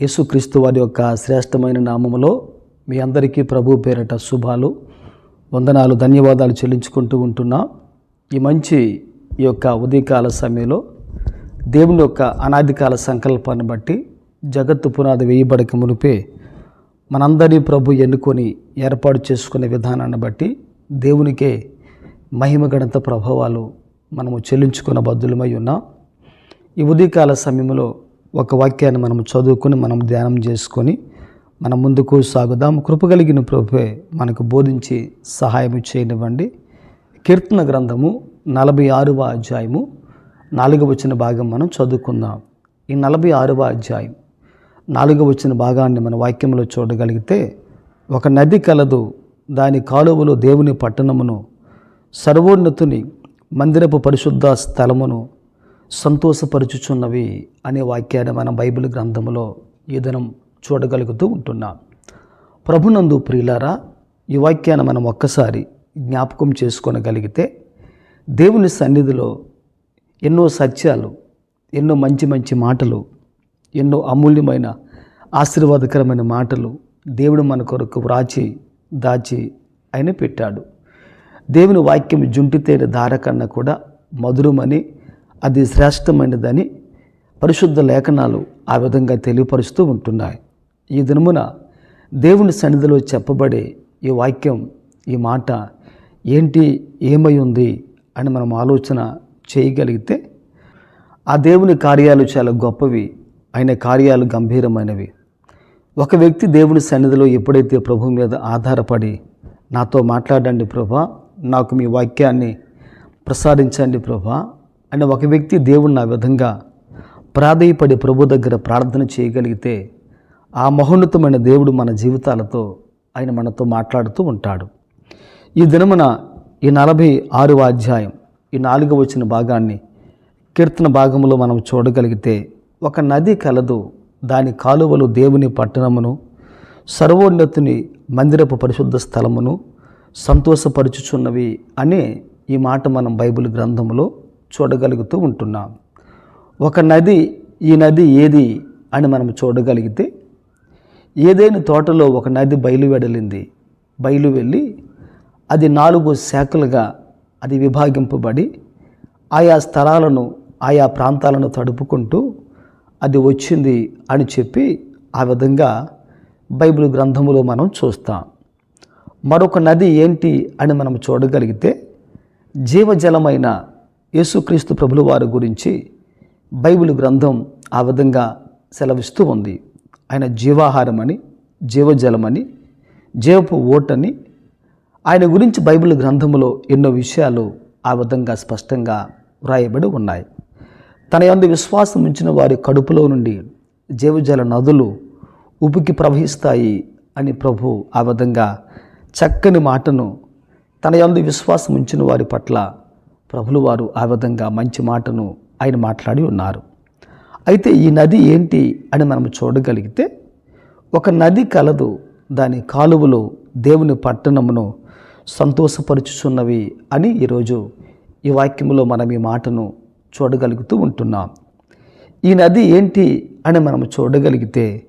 యేసుక్రీస్తు వారి యొక్క శ్రేష్టమైన నామములో మీ అందరికీ ప్రభు పేరట శుభాలు వందనాలు ధన్యవాదాలు చెల్లించుకుంటూ ఉంటున్నా. ఈ మంచి ఈ యొక్క ఉదయకాల సమయంలో దేవుని యొక్క అనాదికాల సంకల్పాన్ని బట్టి జగత్తు పునాది వేయబడక మునిపే మనందరి ప్రభు ఎన్నుకొని ఏర్పాటు చేసుకునే విధానాన్ని బట్టి దేవునికే మహిమ గణత ప్రభావాలు మనము చెల్లించుకున్న బద్దులమై ఉన్నాం. ఈ ఉదయకాల సమయంలో ఒక వాక్యాన్ని మనం చదువుకొని మనం ధ్యానం చేసుకొని మనం ముందుకు సాగుదాం. కృపగలిగిన ప్రభువే మనకు బోధించి సహాయం చేయనివ్వండి. కీర్తన గ్రంథము నలభై ఆరవ అధ్యాయము నాలుగు వచ్చిన భాగం మనం చదువుకుందాం. ఈ నలభై ఆరవ అధ్యాయం నాలుగు వచ్చిన భాగాన్ని మన వాక్యంలో చూడగలిగితే ఒక నది కలదు దాని కాలువలో దేవుని పట్టణమును సర్వోన్నతుని మందిరపు పరిశుద్ధ స్థలమును సంతోషపరుచుచున్నవి అనే వాక్యాన్ని మనం బైబిల్ గ్రంథంలో ఈ దినం చూడగలుగుతూ ఉంటున్నాం. ప్రభునందు ప్రియులారా ఈ వాక్యాన్ని మనం ఒక్కసారి జ్ఞాపకం చేసుకోనగలిగితే దేవుని సన్నిధిలో ఎన్నో సత్యాలు ఎన్నో మంచి మంచి మాటలు ఎన్నో అమూల్యమైన ఆశీర్వాదకరమైన మాటలు దేవుడు మన కొరకు వ్రాచి దాచి ఆయన పెట్టాడు. దేవుని వాక్యం జుంటితేని ధార కన్నా కూడా మధురమని అది శ్రేష్టమైనదని పరిశుద్ధ లేఖనాలు ఆ విధంగా తెలియపరుస్తూ ఉంటున్నాయి. ఈ దినమున దేవుని సన్నిధిలో చెప్పబడే ఈ వాక్యం ఈ మాట ఏంటి ఏమై ఉంది అని మనం ఆలోచన చేయగలిగితే ఆ దేవుని కార్యాలు చాలా గొప్పవి ఆయన కార్యాలు గంభీరమైనవి. ఒక వ్యక్తి దేవుని సన్నిధిలో ఎప్పుడైతే ప్రభు మీద ఆధారపడి నాతో మాట్లాడండి ప్రభా నాకు మీ వాక్యాన్ని ప్రసాదించండి ప్రభా అని ఒక వ్యక్తి దేవుణ్ణి ఆ విధంగా ప్రాధేయపడి ప్రభు దగ్గర ప్రార్థన చేయగలిగితే ఆ మహోన్నతమైన దేవుడు మన జీవితాలతో ఆయన మనతో మాట్లాడుతూ ఉంటాడు. ఈ దినమున ఈ నలభై ఆరవ అధ్యాయం ఈ నాలుగవ వచ్చిన భాగాన్ని కీర్తన భాగంలో మనం చూడగలిగితే ఒక నది కలదు దాని కాలువలు దేవుని పట్టణమును సర్వోన్నతుని మందిరపు పరిశుద్ధ స్థలమును సంతోషపరుచుచున్నవి అనే ఈ మాట మనం బైబిల్ గ్రంథంలో చూడగలుగుతూ ఉంటున్నాం. ఒక నది ఈ నది ఏది అని మనం చూడగలిగితే ఏదైనా తోటలో ఒక నది బయలు వెడలింది బయలు వెళ్ళి అది నాలుగు శాఖలుగా అది విభాగింపబడి ఆయా స్థలాలను ఆయా ప్రాంతాలను తడుపుకుంటూ అది వచ్చింది అని చెప్పి ఆ విధంగా బైబిల్ గ్రంథములో మనం చూస్తాం. మరొక నది ఏంటి అని మనం చూడగలిగితే జీవజలమైన యేసుక్రీస్తు ప్రభులు వారి గురించి బైబిల్ గ్రంథం ఆ విధంగా సెలవిస్తూ ఉంది. ఆయన జీవాహారమని జీవజలమని జీవపు ఓటని ఆయన గురించి బైబిల్ గ్రంథంలో ఎన్నో విషయాలు ఆ విధంగా స్పష్టంగా వ్రాయబడి ఉన్నాయి. తన యందు విశ్వాసం ఉంచిన వారి కడుపులో నుండి జీవజల నదులు ఉపికి ప్రవహిస్తాయి అని ప్రభు ఆ విధంగా చక్కని మాటను తన యందు విశ్వాసం ఉంచిన వారి పట్ల ప్రభులు వారు ఆ విధంగా మంచి మాటను ఆయన మాట్లాడి ఉన్నారు. అయితే ఈ నది ఏంటి అని మనం చూడగలిగితే ఒక నది కలదు దాని కాలువలో దేవుని పట్టణమును సంతోషపరుచుచున్నవి అని ఈరోజు ఈ వాక్యంలో మనం ఈ మాటను చూడగలుగుతూ ఉంటున్నాం. ఈ నది ఏంటి అని మనం చూడగలిగితే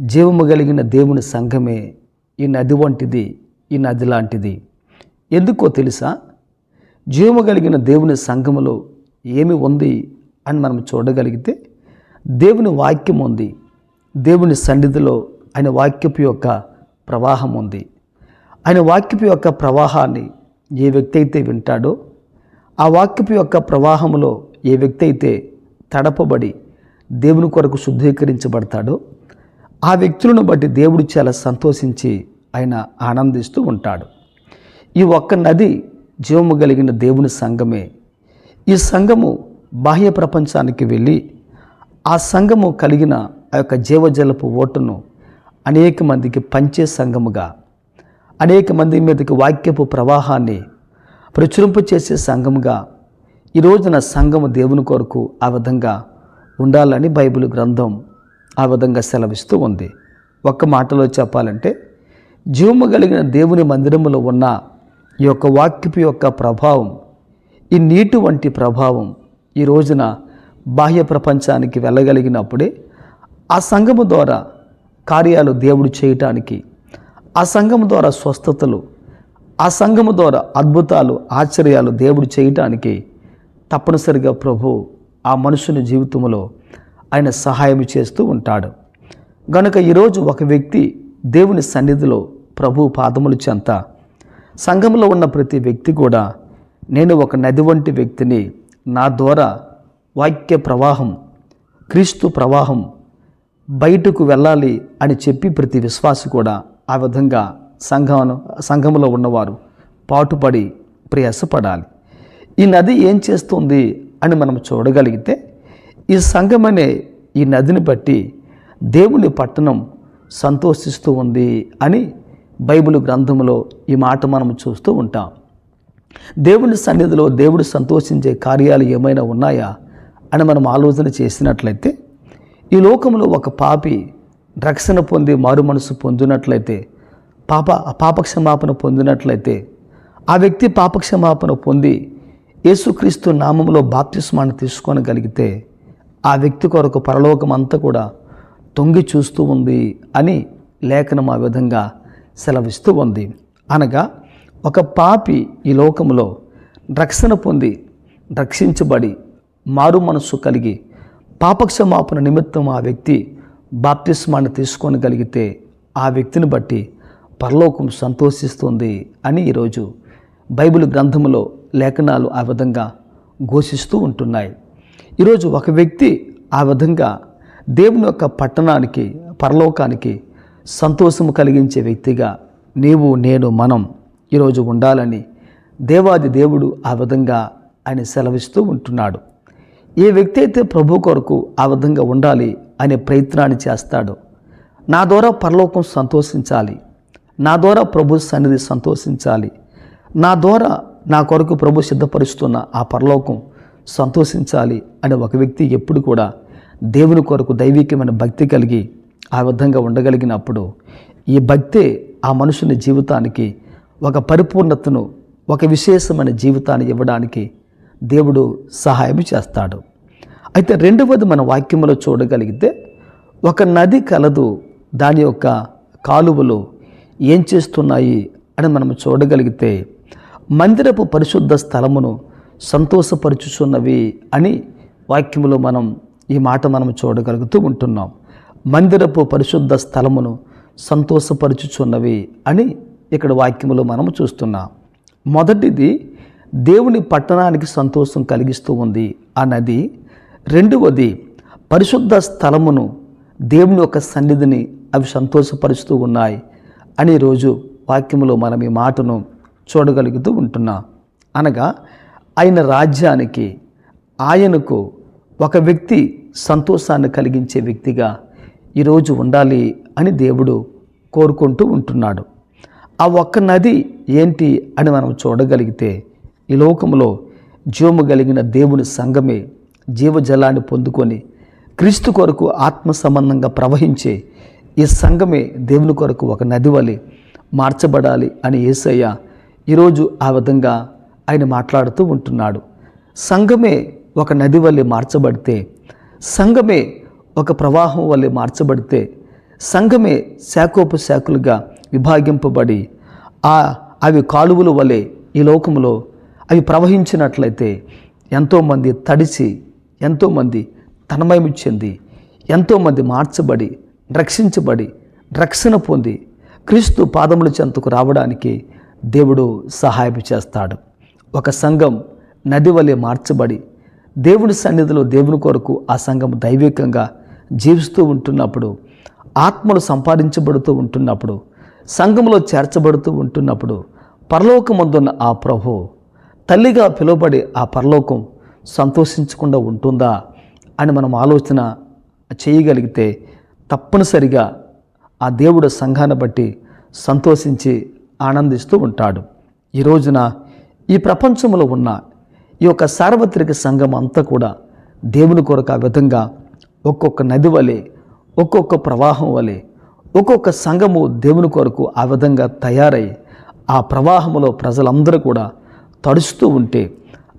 జీవము కలిగిన దేవుని సంఘమే ఈ నది వంటిది ఈ నది లాంటిది. ఎందుకో తెలుసా? జీవము కలిగిన దేవుని సంఘములో ఏమి ఉంది అని మనం చూడగలిగితే దేవుని వాక్యం ఉంది. దేవుని సన్నిధిలో ఆయన వాక్యపు యొక్క ప్రవాహం ఉంది. ఆయన వాక్యపు యొక్క ప్రవాహాన్ని ఏ వ్యక్తి అయితే వింటాడో ఆ వాక్యపు యొక్క ప్రవాహంలో ఏ వ్యక్తి అయితే తడపబడి దేవుని కొరకు శుద్ధీకరించబడతాడో ఆ వ్యక్తులను బట్టి దేవుడు చాలా సంతోషించి ఆయన ఆనందిస్తూ ఉంటాడు. ఈ ఒక్క నది జీవము కలిగిన దేవుని సంఘమే. ఈ సంఘము బాహ్య ప్రపంచానికి వెళ్ళి ఆ సంఘము కలిగిన ఆ యొక్క జీవజలపు ఓటును అనేక మందికి పంచే సంఘముగా అనేక మంది మీదకి వాక్యపు ప్రవాహాన్ని ప్రచురింప చేసే సంఘముగా ఈ రోజున సంఘము దేవుని కొరకు ఆ విధంగా ఉండాలని బైబిల్ గ్రంథం ఆ విధంగా సెలవిస్తూ ఉంది. ఒక్క మాటలో చెప్పాలంటే జీవము కలిగిన దేవుని మందిరములో ఉన్న ఈ యొక్క వాక్యపు యొక్క ప్రభావం ఈ నీటి వంటి ప్రభావం ఈ రోజున బాహ్య ప్రపంచానికి వెళ్ళగలిగినప్పుడే ఆ సంఘము ద్వారా కార్యాలు దేవుడు చేయటానికి ఆ సంఘము ద్వారా స్వస్థతలు ఆ సంఘము ద్వారా అద్భుతాలు ఆశ్చర్యాలు దేవుడు చేయటానికి తప్పనిసరిగా ప్రభు ఆ మనుషుని జీవితంలో ఆయన సహాయం చేస్తూ ఉంటాడు. గనుక ఈరోజు ఒక వ్యక్తి దేవుని సన్నిధిలో ప్రభు పాదములు చెంత సంఘంలో ఉన్న ప్రతి వ్యక్తి కూడా నేను ఒక నది వంటి వ్యక్తిని నా ద్వారా వాక్య ప్రవాహం క్రీస్తు ప్రవాహం బయటకు వెళ్ళాలి అని చెప్పి ప్రతి విశ్వాసి కూడా ఆ విధంగా సంఘం సంఘంలో ఉన్నవారు పాటుపడి ప్రయాసపడాలి. ఈ నది ఏం చేస్తుంది అని మనం చూడగలిగితే ఈ సంఘం అనే ఈ నదిని బట్టి దేవుని పట్టణం సంతోషిస్తూ ఉంది అని బైబిల్ గ్రంథంలో ఈ మాట మనం చూస్తూ ఉంటాం. దేవుని సన్నిధిలో దేవుడు సంతోషించే కార్యాలు ఏమైనా ఉన్నాయా అని మనం ఆలోచన చేసినట్లయితే ఈ లోకంలో ఒక పాపి రక్షణ పొంది మారు మనసు పొందినట్లయితే పాప పాపక్షమాపణ పొందినట్లయితే ఆ వ్యక్తి పాపక్షమాపణ పొంది యేసుక్రీస్తు నామంలో బాప్తిస్మాన్ని తీసుకోనగలిగితే ఆ వ్యక్తి కొరకు పరలోకం అంతా కూడా తొంగి చూస్తూ ఉంది అని లేఖనం ఆ విధంగా సెలవిస్తూ ఉంది. అనగా ఒక పాపి ఈ లోకంలో రక్షణ పొంది రక్షించబడి మారు మనస్సు కలిగి పాపక్షమాపణ నిమిత్తం ఆ వ్యక్తి బాప్తిస్మాన్ని తీసుకోనగలిగితే ఆ వ్యక్తిని బట్టి పరలోకం సంతోషిస్తుంది అని ఈరోజు బైబిల్ గ్రంథంలో లేఖనాలు ఆ విధంగా ఘోషిస్తూ ఉంటున్నాయి. ఈరోజు ఒక వ్యక్తి ఆ విధంగా దేవుని యొక్క పట్టణానికి పరలోకానికి సంతోషము కలిగించే వ్యక్తిగా నీవు నేను మనం ఈరోజు ఉండాలని దేవాది దేవుడు ఆ విధంగా ఆయన సెలవిస్తూ ఉంటున్నాడు. ఏ వ్యక్తి అయితే ప్రభు కొరకు ఆ విధంగా ఉండాలి అనే ప్రయత్నాన్ని చేస్తాడో నా ద్వారా పరలోకం సంతోషించాలి నా ద్వారా ప్రభు సన్నిధి సంతోషించాలి నా ద్వారా నా కొరకు ప్రభు సిద్ధపరుస్తున్న ఆ పరలోకం సంతోషించాలి అనే ఒక వ్యక్తి ఎప్పుడు కూడా దేవుని కొరకు దైవికమైన భక్తి కలిగి ఆ విధంగా ఉండగలిగినప్పుడు ఈ భక్తే ఆ మనుషుని జీవితానికి ఒక పరిపూర్ణతను ఒక విశేషమైన జీవితాన్ని ఇవ్వడానికి దేవుడు సహాయం చేస్తాడు. అయితే రెండవది మన వాక్యంలో చూడగలిగితే ఒక నది కలదు దాని యొక్క కాలువలు ఏం చేస్తున్నాయి అని మనం చూడగలిగితే మందిరపు పరిశుద్ధ స్థలమును సంతోషపరుచుచున్నవి అని వాక్యములో మనం ఈ మాట మనం చూడగలుగుతూ ఉంటున్నాం. మందిరపు పరిశుద్ధ స్థలమును సంతోషపరుచుచున్నవి అని ఇక్కడ వాక్యములో మనం చూస్తున్నాం. మొదటిది దేవుని పట్టణానికి సంతోషం కలిగిస్తూ ఉంది ఆ నది రెండవది పరిశుద్ధ స్థలమును దేవుని యొక్క సన్నిధిని అవి సంతోషపరుస్తూ ఉన్నాయి అని రోజు వాక్యములో మనం ఈ మాటను చూడగలుగుతూ ఉంటున్నాం. అనగా ఆయన రాజ్యానికి ఆయనకు ఒక వ్యక్తి సంతోషాన్ని కలిగించే వ్యక్తిగా ఈరోజు ఉండాలి అని దేవుడు కోరుకుంటూ ఉంటున్నాడు. ఆ ఒక్క నది ఏంటి అని మనం చూడగలిగితే ఈ లోకంలో జీవము కలిగిన దేవుని సంఘమే జీవజలాన్ని పొందుకొని క్రీస్తు కొరకు ఆత్మ సంబంధంగా ప్రవహించే ఈ సంఘమే దేవుని కొరకు ఒక నది వలె మార్చబడాలి అని ఏసయ్య ఈరోజు ఆ విధంగా ఆయన మాట్లాడుతూ ఉంటున్నాడు. సంఘమే ఒక నది వలె మార్చబడితే సంఘమే ఒక ప్రవాహం వలె మార్చబడితే సంఘమే శాఖోపశాఖలుగా విభాగింపబడి ఆ అవి కాలువల వలె ఈ లోకంలో అవి ప్రవహించినట్లయితే ఎంతోమంది తడిసి ఎంతోమంది తన్మయం చెంది ఎంతోమంది మార్చబడి రక్షించబడి రక్షణ పొంది క్రీస్తు పాదముల చెంతకు రావడానికి దేవుడు సహాయం చేస్తాడు. ఒక సంఘం నది వలె మార్చబడి దేవుని సన్నిధిలో దేవుని కొరకు ఆ సంఘం దైవికంగా జీవిస్తూ ఉంటున్నప్పుడు ఆత్మలు సంపాదించబడుతూ ఉంటున్నప్పుడు సంఘంలో చేర్చబడుతూ ఉంటున్నప్పుడు పరలోకమందున్న ఆ ప్రభు తల్లిగా పిలువబడి ఆ పరలోకం సంతోషించకుండా ఉంటుందా అని మనం ఆలోచన చేయగలిగితే తప్పనిసరిగా ఆ దేవుడు సంఘాన్ని బట్టి సంతోషించి ఆనందిస్తూ ఉంటాడు. ఈ రోజున ఈ ప్రపంచంలో ఉన్న ఈ యొక్క సార్వత్రిక సంఘం అంతా కూడా దేవుని కొరకు ఆ విధంగా ఒక్కొక్క నది వలె ఒక్కొక్క ప్రవాహం వలె ఒక్కొక్క సంఘము దేవుని కొరకు ఆ విధంగా తయారై ఆ ప్రవాహములో ప్రజలందరూ కూడా తడుస్తూ ఉంటే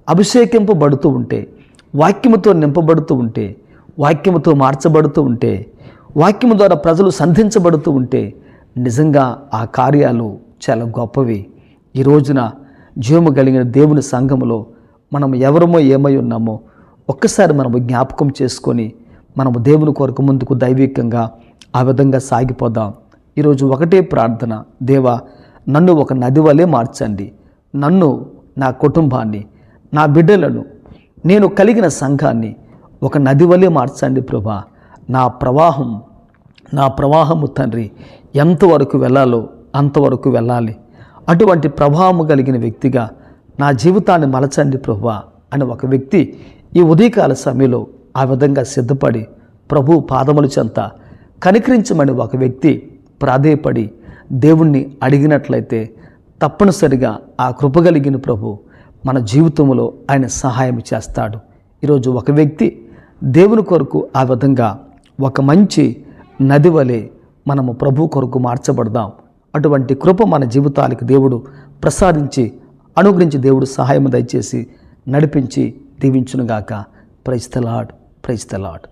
అభిషేకింపబడుతూ ఉంటే వాక్యముతో నింపబడుతూ ఉంటే వాక్యముతో మార్చబడుతూ ఉంటే వాక్యము ద్వారా ప్రజలు సంధించబడుతూ ఉంటే నిజంగా ఆ కార్యాలు చాలా గొప్పవి. ఈ రోజున జీవము కలిగిన దేవుని సంఘములో మనం ఎవరమో ఏమై ఉన్నామో ఒక్కసారి మనము జ్ఞాపకం చేసుకొని మనము దేవుని కొరకు ముందుకు దైవికంగా ఆ విధంగా సాగిపోదాం. ఈరోజు ఒకటే ప్రార్థన. దేవా నన్ను ఒక నది వలె మార్చండి. నన్ను నా కుటుంబాన్ని నా బిడ్డలను నేను కలిగిన సంఘాన్ని ఒక నది వలె మార్చండి ప్రభా. నా ప్రవాహం నా ప్రవాహము తండ్రి ఎంతవరకు వెళ్ళాలో అంతవరకు వెళ్ళాలి. అటువంటి ప్రభావము కలిగిన వ్యక్తిగా నా జీవితాన్ని మలచండి ప్రభా అని ఒక వ్యక్తి ఈ ఉదయకాల సమయంలో ఆ విధంగా సిద్ధపడి ప్రభు పాదముల చెంత కనికరించమని ఒక వ్యక్తి ప్రాధేయపడి దేవుణ్ణి అడిగినట్లయితే తప్పనిసరిగా ఆ కృప కలిగిన ప్రభు మన జీవితంలో ఆయన సహాయం చేస్తాడు. ఈరోజు ఒక వ్యక్తి దేవుని కొరకు ఆ విధంగా ఒక మంచి నది వలె మనము ప్రభు కొరకు మార్చబడదాం. అటువంటి కృప మన జీవితాలకు దేవుడు ప్రసాదించి అనుగ్రహించి దేవుడు సహాయం దయచేసి నడిపించి దీవించునుగాక. ప్రైస్తలాడు ప్రైస్తలాడ్